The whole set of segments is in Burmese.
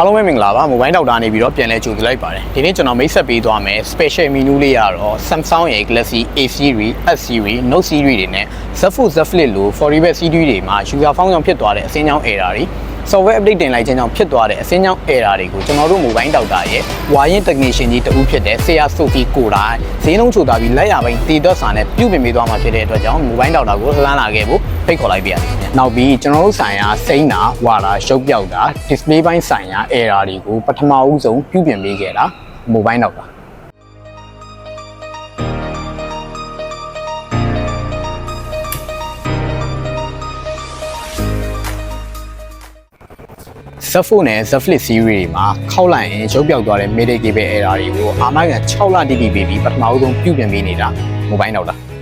အားလုံးပဲမင်္ဂလာပါမိုဘိုင်းဒေါက်တာနေပြီးတော့ပြန်လဲကြိုပြလိုက်ပါတယ်ဒီနေ့ကျွန်တော်မိတ်ဆက်ပေးသွားမယ် special menu လေးရတော့ Samsung ရဲ့ Galaxy A series S series Note series တွေနဲ့ Z Fold Z Flip လို့ Forever series တွေမှာ user phone ကြောင့်ဖြစ်သွားတဲ့အစင်းကြောင်း error တွေ software update တင်လိုက်ခြင်းကြောင့်ဖြစ်သွားတဲ့အစင်းကြောင်း error တွေကိုကျွန်တော်တို့ mobile ဒေါက်တာရဲ့ဝါရင် technician ကြီးတဦးဖြစ်တဲ့ဆရာ Sophie ကိုတိုင်ဈေးနှုန်းချိုသားပြီးလက်ရပိုင်းတည်တော့စာနဲ့ပြုပြင်ပေးသွားမှာဖြစ်တဲ့အတွက်ကြောင့် mobile ဒေါက်တာကိုလှမ်းလာခဲ့ဖို့ဖိတ်ခေါ်လိုက်ပါရစေခင်ဗျနောက်ပြီးကျွန်တော်တို့ဆိုင်ရာစိမ့်တာဝါတာရုပ်ပြောက်တာ display ပိုင်းဆိုင်ရာ error တွေကိုပထမဦးဆုံးပြုပြင်ပေးခဲ့တာ mobile ဒေါက်တာ Z4 နဲ့ Z Flip series တွေမှာခောက်လိုက်ရင်ရုပ်ပြောက်သွားတဲ့ middle cable error တွေကိုအာမခံ6လတိတိပေးပြီးပထမဦးဆုံးပြုပြင်ပေးနေတာ mobile တော့တာ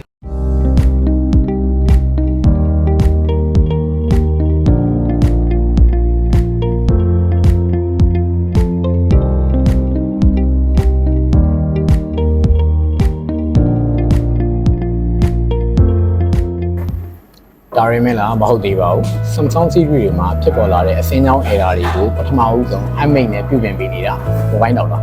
ဒါရင်းမဲ့လားမဟုတ်သေးပါဘူး Samsung series တွေမှာဖြစ်ပေါ်လာတဲ့အစင်းကြောင်း error တွေကိုပထမဦးဆုံး iMac နဲ့ပြုပြင်ပေးနေတာ mobile တော့တာ